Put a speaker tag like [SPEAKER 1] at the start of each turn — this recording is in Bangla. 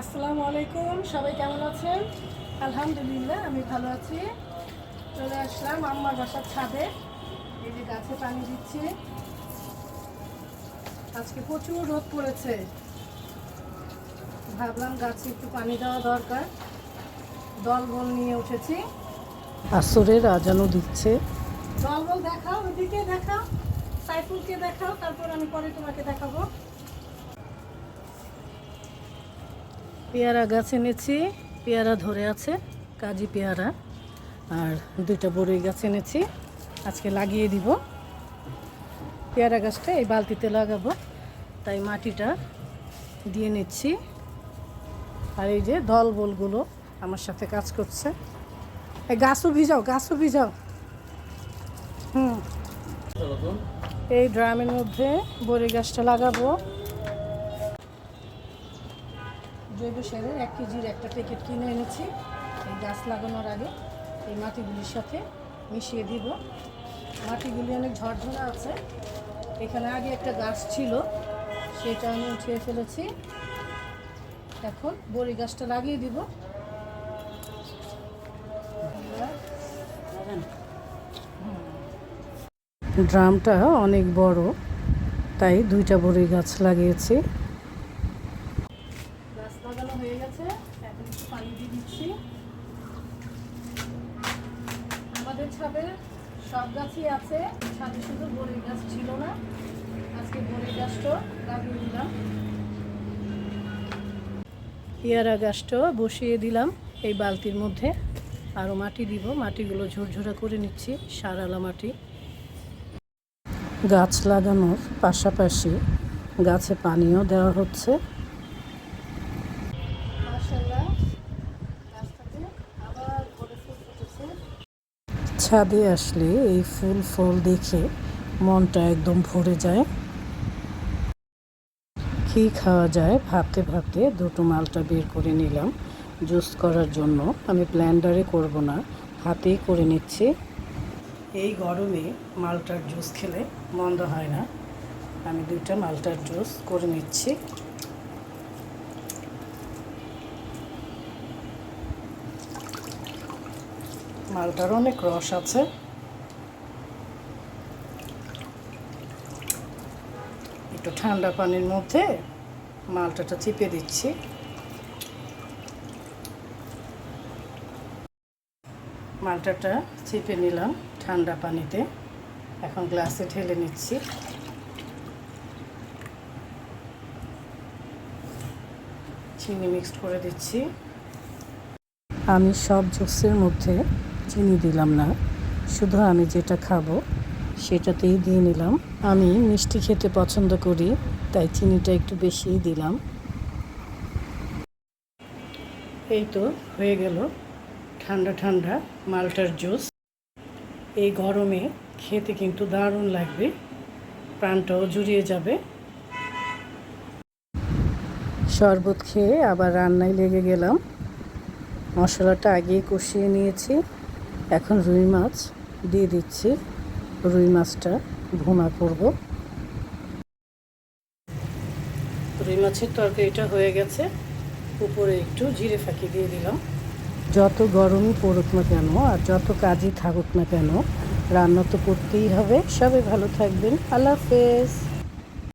[SPEAKER 1] আসসালামু আলাইকুম সবাই কেমন আছেন? আলহামদুলিল্লাহ আমি ভালো আছি। চলে আসলাম আম্মার বাসার ছাদে। এই যে গাছে পানি দিচ্ছি। আজকে প্রচুর রোদ পড়েছে। ভাবলাম গাছে একটু পানি দেওয়া দরকার। দলবল নিয়ে উঠেছি।
[SPEAKER 2] আসরের আজানও দিচ্ছে।
[SPEAKER 1] দলবল দেখাও ওদিকে দেখাও সাইফুলকে দেখাও তারপর আমি পরে তোমাকে দেখাবো।
[SPEAKER 2] পেয়ারা গাছ এনেছি। পেয়ারা ধরে আছে, কাজি পেয়ারা। আর দুইটা বড়ই গাছ এনেছি। আজকে লাগিয়ে দিব। পেয়ারা গাছটা এই বালতিতে লাগাবো। তাই মাটিটা দিয়ে নিচ্ছি। আর এই যে দল বলগুলো আমার সাথে কাজ করছে। এই গাছও ভিজাও গাছও ভিজাও। হুম। এই ড্রামের মধ্যে বড়ি গাছটা লাগাবো। জৈব সারের এক কেজির একটা প্যাকেট কিনে এনেছি। এই গাছ লাগানোর আগে এই মাটিগুলির সাথে মিশিয়ে দিব। মাটিগুলি অনেক ঝরঝরা আছে। এখানে আগে একটা গাছ ছিল, সেটা আমি উঠিয়ে ফেলেছি। এখন বড়ি গাছটা লাগিয়ে দিব। ড্রামটা অনেক বড়, তাই দুইটা বড়ি গাছ লাগিয়েছি। লাগানো হয়ে গেছে। এখন একটু পানি দিয়ে দিচ্ছি। আমাদের ছাদে সব গাছই আছে। ছাদে শুধু বড়ি গাছ ছিল না। আজকে বড়ি গাছটাও লাগিয়ে দিলাম। পেয়ারা গাছটাও বসিয়ে দিলাম এই বালতির মধ্যে। আরও মাটি দিব। মাটিগুলো ঝুরঝুরা করে নিচ্ছি, সারালা মাটি। গাছ লাগানোর পাশাপাশি গাছে পানিও দেওয়া হচ্ছে
[SPEAKER 1] মাশাআল্লাহ গাছটাতে আবার ভরে ফুল ফুটেছে
[SPEAKER 2] ছাদে আসলে এই ফুল ফল দেখে মনটা একদম ভরে যায়। কি খাওয়া যায়? ভাবতে ভাবতে দুটো মালটা বের করে নিলাম জুস করার জন্য। আমি ব্ল্যান্ডারে করব না, হাতেই করে নিচ্ছি। এই গরমে মালটার জুস খেলে মন্দ হয় না। আমি দুইটা মালটার জুস করে নিচ্ছি। মালটার অনেক রস আছে। একটু ঠান্ডা পানির মধ্যে মালটাটা চিপে দিচ্ছি। মালটাটা চিপে নিলাম ঠান্ডা পানিতে। এখন গ্লাসে ঢেলে নিচ্ছি। চিনি মিক্সড করে দিচ্ছি। আমি সব জুসের মধ্যে চিনি দিলাম না। শুধু আমি যেটা খাব সেটাতেই দিয়ে নিলাম। আমি মিষ্টি খেতে পছন্দ করি, তাই চিনিটা একটু বেশিই দিলাম। এই তো হয়ে গেল ঠান্ডা ঠান্ডা মালটার জুস। এই গরমে খেতে কিন্তু দারুণ লাগবে, প্রাণটাও জুড়িয়ে যাবে। শরবত খেয়ে আবার রান্নায় লেগে গেলাম। মশলাটা আগেই কষিয়ে নিয়েছি। এখন রুই মাছ দিয়ে দিচ্ছি। রুই মাছটা ভুনা করব। রুই মাছের তরকারিটা হয়ে গেছে। উপরে একটু জিরে ফাঁকি দিয়ে দিলাম। যত গরমই পড়ুক না কেন আর যত কাজই থাকুক না কেন রান্না তো করতেই হবে। সবাই ভালো থাকবেন। আল্লাহ হাফেজ।